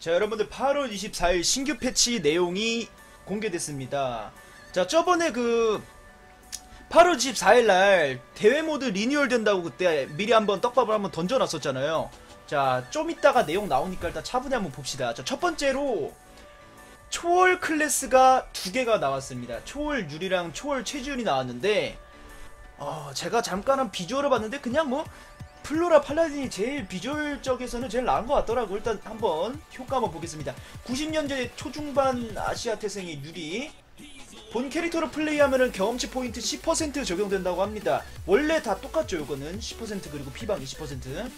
자 여러분들 8월 24일 신규 패치 내용이 공개됐습니다. 자 저번에 그 8월 24일 날 대회 모드 리뉴얼 된다고 그때 미리 한번 떡밥을 한번 던져놨었잖아요. 자 좀 이따가 내용 나오니까 일단 차분히 한번 봅시다. 자 첫 번째로 초월 클래스가 두 개가 나왔습니다. 초월 유리랑 초월 최지훈이 나왔는데 어, 제가 잠깐 한 비주얼을 봤는데 그냥 뭐 플로라 팔라딘이 제일 비주얼적에서는 제일 나은 것 같더라고. 일단 한번 효과 한번 보겠습니다. 90년대 초중반 아시아 태생의 유리. 본 캐릭터로 플레이하면은 경험치 포인트 10% 적용된다고 합니다. 원래 다 똑같죠 이거는. 10% 그리고 피방 20%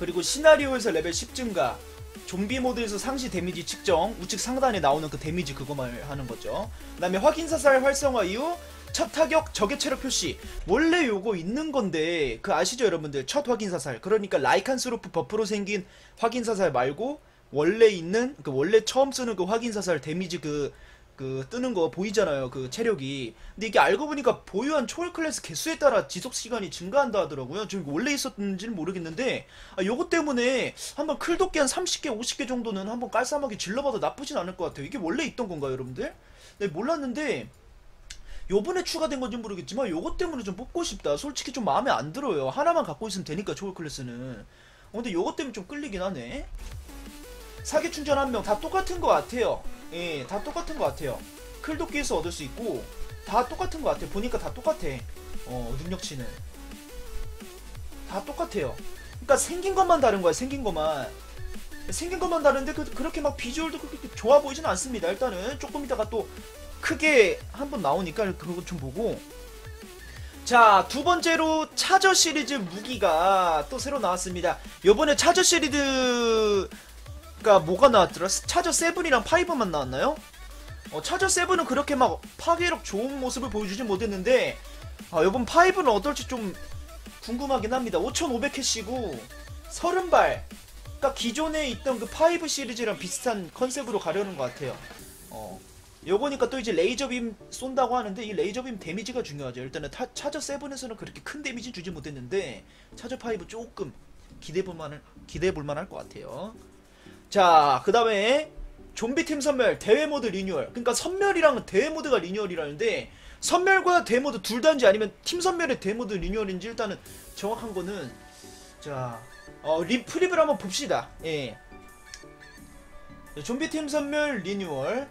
그리고 시나리오에서 레벨 10 증가. 좀비 모드에서 상시 데미지 측정 우측 상단에 나오는 그 데미지 그거만 하는 거죠. 그 다음에 확인사살 활성화 이후 첫 타격 적의 체력 표시. 원래 요거 있는 건데 그 아시죠 여러분들? 첫 확인 사살. 그러니까 라이칸스로프 버프로 생긴 확인 사살 말고 원래 있는 그 원래 처음 쓰는 그 확인 사살 데미지 그그 뜨는 거 보이잖아요 그 체력이. 근데 이게 알고 보니까 보유한 초월 클래스 개수에 따라 지속 시간이 증가한다 하더라고요. 지금 원래 있었는지는 모르겠는데 아 요거 때문에 한번 클도끼 한 30개 50개 정도는 한번 깔쌈하게 질러봐도 나쁘진 않을 것 같아요. 이게 원래 있던 건가요 여러분들? 네 몰랐는데 요번에 추가된 건지 모르겠지만 요것 때문에 좀 뽑고 싶다. 솔직히 좀 마음에 안 들어요. 하나만 갖고 있으면 되니까 초월 클래스는. 어, 근데 요것 때문에 좀 끌리긴 하네. 사기 충전 한 명. 다 똑같은 것 같아요. 예, 다 똑같은 것 같아요. 클도끼에서 얻을 수 있고 다 똑같은 것 같아요. 보니까 다 똑같아. 어 능력치는. 다 똑같아요. 그러니까 생긴 것만 다른 거야 생긴 것만. 생긴 것만 다른데 그, 그렇게 막 비주얼도 그렇게 좋아 보이진 않습니다 일단은. 조금 이따가 또 크게 한번 나오니까 그거 좀 보고 자, 두 번째로 차저 시리즈 무기가 또 새로 나왔습니다. 요번에 차저 시리즈가 뭐가 나왔더라? 차저 세븐이랑 파이브만 나왔나요? 어, 차저 세븐은 그렇게 막 파괴력 좋은 모습을 보여주지 못했는데 아, 요번 파이브는 어떨지 좀 궁금하긴 합니다. 5,500캐시고 30발 그러니까 기존에 있던 그 파이브 시리즈랑 비슷한 컨셉으로 가려는 것 같아요. 어. 요거니까 또 이제 레이저빔 쏜다고 하는데 이 레이저빔 데미지가 중요하죠. 일단은 타, 차저 세븐에서는 그렇게 큰 데미지 주지 못했는데 차저 파이브 조금 기대해 볼 만할 기대해 볼 만할 것 같아요. 자, 그 다음에 좀비 팀 선멸 대회 모드 리뉴얼. 그러니까 선멸이랑 대회 모드가 리뉴얼이라는데 선멸과 대회 모드 둘 다인지 아니면 팀 선멸의 대회 모드 리뉴얼인지 일단은 정확한 거는 자, 어, 리 프립을 한번 봅시다. 예. 좀비 팀 선멸 리뉴얼.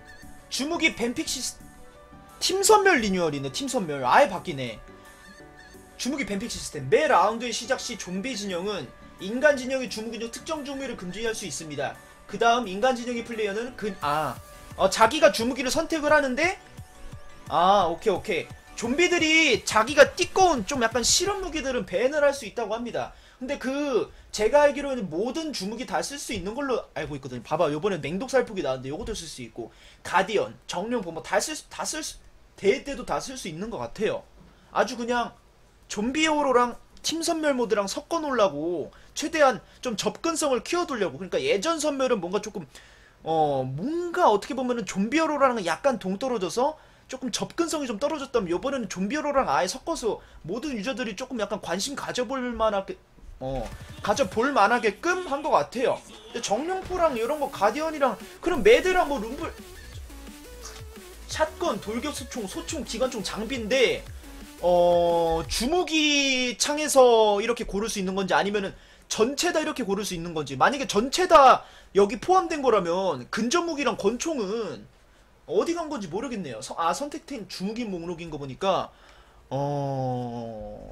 주무기 뱀픽 시스 팀 선멸 리뉴얼이네 팀 선멸 아예 바뀌네. 주무기 뱀픽 시스템. 매 라운드의 시작 시 좀비 진영은 인간 진영의 주무기 중 특정 종류를 금지할 수 있습니다. 그 다음 인간 진영의 플레이어는 그, 아, 어, 자기가 주무기를 선택을 하는데 아 오케이 오케이. 좀비들이 자기가 띠꺼운 좀 약간 실험 무기들은 밴을 할 수 있다고 합니다 근데 그 제가 알기로는 모든 주무기 다 쓸 수 있는 걸로 알고 있거든요. 봐봐, 요번에 맹독 살포기 나왔는데 요것도 쓸 수 있고 가디언, 정령보 뭐다쓸다쓸 대회 때도 다 쓸 수 있는 것 같아요. 아주 그냥 좀비 히어로랑 팀 선멸 모드랑 섞어 놓으려고 최대한 좀 접근성을 키워두려고 그러니까 예전 선멸은 뭔가 조금 어 뭔가 어떻게 보면은 좀비 히어로랑 약간 동떨어져서 조금 접근성이 좀 떨어졌다면 요번에는 좀비 히어로랑 아예 섞어서 모든 유저들이 조금 약간 관심 가져볼 만하게 어 가져볼 만하게끔 한 것 같아요. 정령포랑 이런 거 가디언이랑 그럼 매드랑 뭐 룸블 샷건, 돌격소총, 소총, 기관총 장비인데 어 주무기 창에서 이렇게 고를 수 있는 건지 아니면은 전체 다 이렇게 고를 수 있는 건지. 만약에 전체 다 여기 포함된 거라면 근접무기랑 권총은 어디 간 건지 모르겠네요. 서- 아 선택된 주무기 목록인 거 보니까 어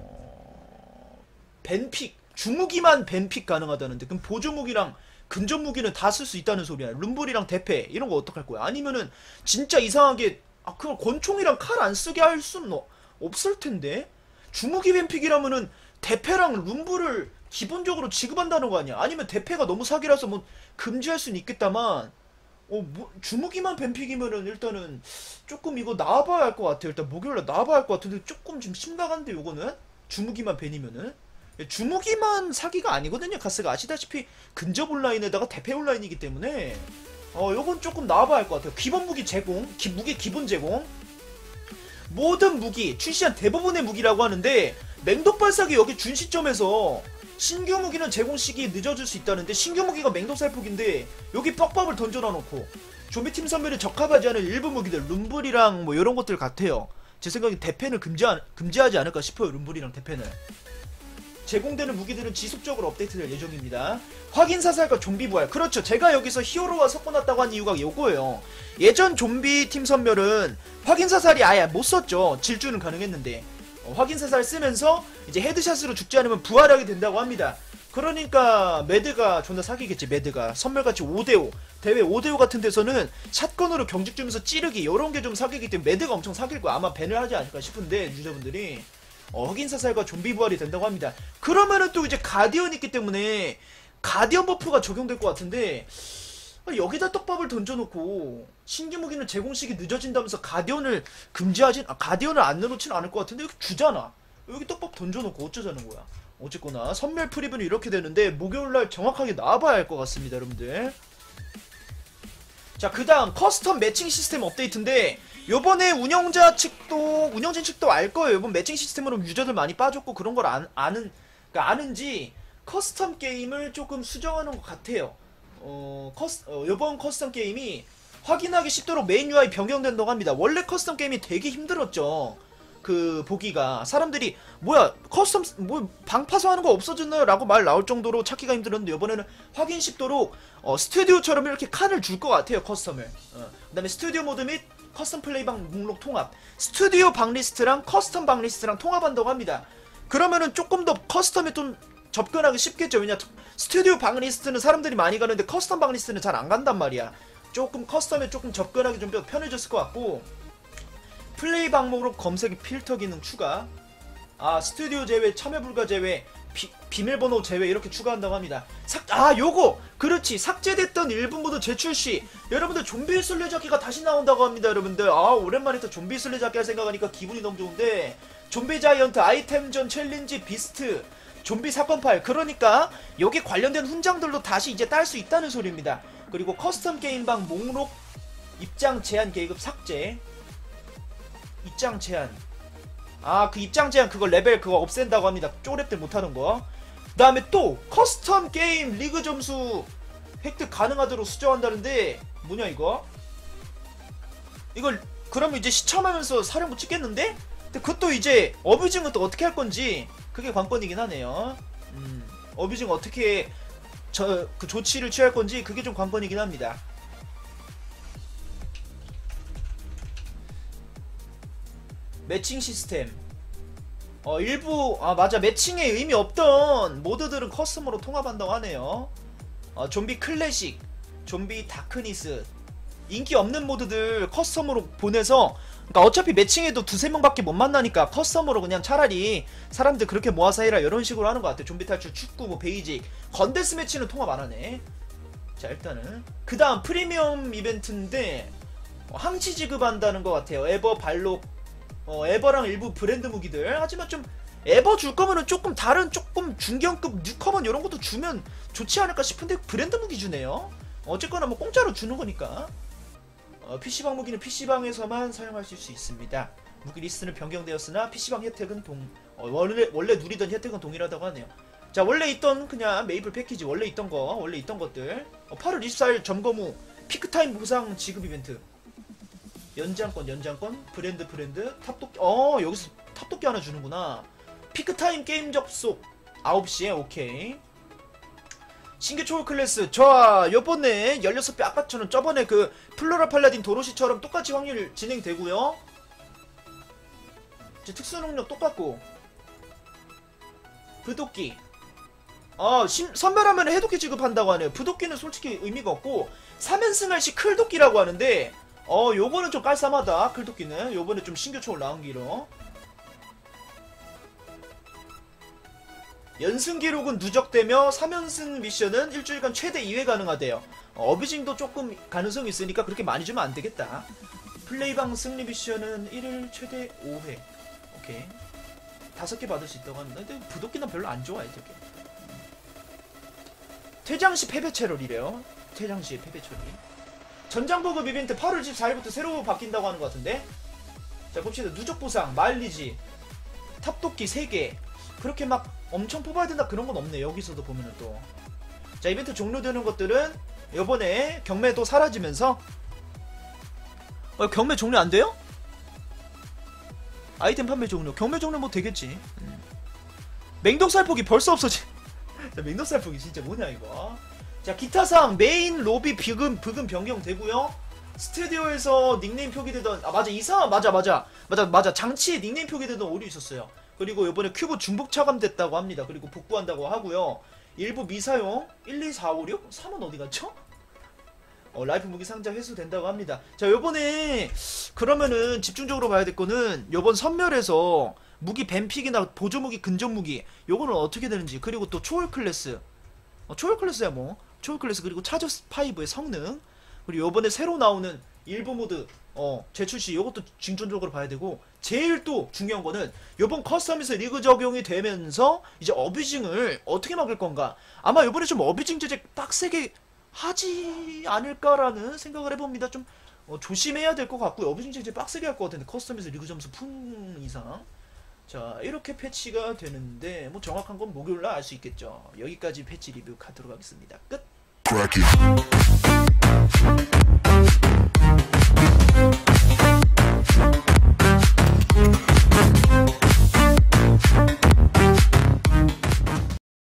벤픽 주무기만 벤픽 가능하다는데 그럼 보조무기랑 근접무기는 다 쓸 수 있다는 소리야. 룸블이랑 대패 이런 거 어떡할 거야? 아니면은 진짜 이상하게 아 그걸 권총이랑 칼 안 쓰게 할 수는 어- 없을 텐데? 주무기 벤픽이라면은 대패랑 룸블을 기본적으로 지급한다는 거 아니야? 아니면 대패가 너무 사기라서 뭐 금지할 수는 있겠다만 어, 뭐, 주무기만 뱀픽이면은 일단은 조금 이거 나와봐야 할 것 같아요. 일단 목요일날 나와봐야 할 것 같은데 조금 좀 심각한데 요거는? 주무기만 벤이면은 주무기만 사기가 아니거든요. 가스가 아시다시피 근접 온라인에다가 대패 온라인이기 때문에 어 요건 조금 나와봐야 할 것 같아요. 기본 무기 제공, 기, 무기 기본 제공 모든 무기 출시한 대부분의 무기라고 하는데 맹독 발사기 여기 준 시점에서 신규 무기는 제공 시기 늦어질 수 있다는데 신규 무기가 맹독 살폭인데 여기 뻑뻑을 던져놔 놓고 좀비 팀 선멸에 적합하지 않은 일부 무기들 룸블이랑 뭐 이런 것들 같아요. 제 생각엔 대패는 금지 금지하지 않을까 싶어요. 룸블이랑 대패는. 제공되는 무기들은 지속적으로 업데이트될 예정입니다. 확인 사살과 좀비 부활. 그렇죠. 제가 여기서 히어로와 섞어놨다고 한 이유가 요거예요. 예전 좀비 팀 선멸은 확인 사살이 아예 못 썼죠. 질주는 가능했는데. 어, 확인 사살 쓰면서 이제 헤드샷으로 죽지 않으면 부활하게 된다고 합니다. 그러니까 매드가 존나 사기겠지 매드가 선멸같이 5대5 대회 5대5 같은 데서는 샷건으로 경직 주면서 찌르기 이런 게 좀 사기기 때문에 매드가 엄청 거야 아마 밴을 하지 않을까 싶은데 유저분들이 어, 흑인 사살과 좀비 부활이 된다고 합니다. 그러면은 또 이제 가디언이 있기 때문에 가디언 버프가 적용될 것 같은데 아, 여기다 떡밥을 던져놓고 신규 무기는 제공 시기 늦어진다면서 가디언을 금지하진 아, 가디언을 안 넣어놓진 않을 것 같은데 여기 주잖아. 여기 떡밥 던져놓고 어쩌자는 거야. 어쨌거나 선멸 프리브는 이렇게 되는데 목요일날 정확하게 나와봐야 할 것 같습니다, 여러분들. 자, 그 다음 커스텀 매칭 시스템 업데이트인데 요번에 운영자 측도 운영진 측도 알 거예요. 이번 매칭 시스템으로 유저들 많이 빠졌고 그런 걸 안, 아는 그러니까 아는지 커스텀 게임을 조금 수정하는 것 같아요. 어, 커스, 어, 이번 커스텀 게임이 확인하기 쉽도록 메인 UI 변경된다고 합니다. 원래 커스텀 게임이 되게 힘들었죠. 그 보기가 사람들이 뭐야 커스텀 뭐 방파서 하는 거 없어졌나요? 라고 말 나올 정도로 찾기가 힘들었는데 이번에는 확인 쉽도록 어, 스튜디오처럼 이렇게 칸을 줄 것 같아요 커스텀을 어. 그 다음에 스튜디오 모드 및 커스텀 플레이방 목록 통합. 스튜디오 방 리스트랑 커스텀 방 리스트랑 통합한다고 합니다. 그러면은 조금 더 커스텀에 좀 접근하기 쉽겠죠. 왜냐 스튜디오 방 리스트는 사람들이 많이 가는데 커스텀 방 리스트는 잘 안 간단 말이야. 조금 커스텀에 조금 접근하기 좀 더 편해졌을 것 같고 플레이 방목으로 검색 필터 기능 추가. 아 스튜디오 제외 참여 불가 제외 비, 비밀번호 제외 이렇게 추가한다고 합니다. 삭, 아 요거! 그렇지. 삭제됐던 일본 모드 재출시 여러분들 좀비 술래잡기가 다시 나온다고 합니다 여러분들. 아 오랜만에 또 좀비 술래잡기 할 생각하니까 기분이 너무 좋은데 좀비 자이언트 아이템전 챌린지 비스트 좀비 사건 파일. 그러니까 여기 관련된 훈장들도 다시 이제 딸 수 있다는 소리입니다. 그리고 커스텀 게임방 목록 입장 제한 계급 삭제. 입장 제한 아 그 입장 제한 그거 레벨 그거 없앤다고 합니다. 쪼랩들 못하는 거그 다음에 또 커스텀 게임 리그 점수 획득 가능하도록 수정한다는데 뭐냐 이거? 이걸 그러면 이제 시청하면서 사령부 찍겠는데? 근데 그것도 이제 어뷰징은 또 어떻게 할 건지 그게 관건이긴 하네요. 음, 어뷰징 어떻게 저 그 조치를 취할 건지 그게 좀 관건이긴 합니다 매칭 시스템. 어 일부 아 맞아. 매칭에 의미 없던 모드들은 커스텀으로 통합한다고 하네요. 어 좀비 클래식 좀비 다크니스. 인기 없는 모드들 커스텀으로 보내서 그러니까 어차피 매칭해도 두세 명밖에 못 만나니까 커스텀으로 그냥 차라리 사람들 그렇게 모아서 해라 이런 식으로 하는 것 같아 좀비 탈출 축구 뭐 베이직. 건데스 매치는 통합 안 하네. 자 일단은. 그 다음 프리미엄 이벤트인데 어, 항치 지급한다는 것 같아요. 에버 발록 어, 에버랑 일부 브랜드 무기들. 하지만 좀 에버 줄 거면은 조금 다른 조금 중견급 뉴커먼 이런 것도 주면 좋지 않을까 싶은데 브랜드 무기 주네요. 어쨌거나 뭐 공짜로 주는 거니까. 어, PC방 무기는 PC방에서만 사용하실 수 있습니다. 무기 리스트는 변경되었으나 PC방 혜택은 동 어, 원래 원래 누리던 혜택은 동일하다고 하네요. 자 원래 있던 그냥 메이플 패키지 원래 있던 거 원래 있던 것들. 어, 8월 24일 점검 후 피크타임 보상 지급 이벤트 연장권 연장권 브랜드 브랜드 탑도끼 어 여기서 탑도끼 하나 주는구나. 피크타임 게임 접속. 9시에 오케이. 신규 초월 클래스. 저 요번에 16배 아까처럼 저번에 그 플로라 팔라딘 도로시처럼 똑같이 확률 진행되고요. 이제 특수 능력 똑같고. 부도끼. 어 심, 선별하면 해독기 지급한다고 하네요. 부도끼는 솔직히 의미가 없고 3연승할 시 클도끼라고 하는데 어 요거는 좀 깔쌈하다 클토끼는. 요번에 좀 신규 초월 나온 기로. 연승 기록은 누적되며 3연승 미션은 일주일간 최대 2회 가능하대요. 어, 어비징도 조금 가능성이 있으니까 그렇게 많이 주면 안되겠다. 플레이방 승리 미션은 1일 최대 5회. 오케이. 다섯 개 받을 수 있다고 합니다 근데 부도끼는 별로 안 좋아해 되게. 퇴장시 패배 체롤이래요. 퇴장시 패배 체롤 전장 보급 이벤트 8월 24일부터 새로 바뀐다고 하는 것 같은데? 자 봅시다. 누적 보상 마일리지 탑도끼 3개. 그렇게 막 엄청 뽑아야 된다 그런 건 없네 여기서도 보면은 또. 자 이벤트 종료되는 것들은 요번에 경매도 사라지면서. 어, 경매 종료 안 돼요? 아이템 판매 종료. 경매 종료 뭐 되겠지. 음. 맹독살폭이 벌써 없어지. 자, 맹독살폭이 진짜 뭐냐 이거 자 기타상 메인 로비 비금 브금 변경 되고요. 스튜디오에서 닉네임 표기되던 아 맞아. 이상 맞아 맞아. 맞아 맞아. 장치에 닉네임 표기되던 오류 있었어요. 그리고 이번에 큐브 중복 차감됐다고 합니다. 그리고 복구한다고 하고요. 일부 미사용 1, 2, 4, 5, 6 3은 어디 갔죠? 어, 라이프 무기 상자 회수된다고 합니다. 자, 요번에 그러면은 집중적으로 봐야 될 거는 요번 선멸에서 무기 뱀픽이나 보조 무기, 근접 무기 요거는 어떻게 되는지 그리고 또 초월 클래스. 어, 초월 클래스야 뭐 초월 클래스 그리고 차저 5의 성능 그리고 요번에 새로 나오는 일부 모드 어 재출시 요것도 중점적으로 봐야 되고 제일 또 중요한 거는 요번 커스텀에서 리그 적용이 되면서 이제 어뷰징을 어떻게 막을 건가 아마 요번에 좀 어뷰징 제재 빡세게 하지 않을까라는 생각을 해봅니다. 좀 어, 조심해야 될 것 같고요. 어뷰징 제재 빡세게 할 것 같은데 커스텀에서 리그 점수 푼 이상 자 이렇게 패치가 되는데 뭐 정확한 건 목요일날 알 수 있겠죠. 여기까지 패치 리뷰 가도록 하겠습니다. 끝. Thank you.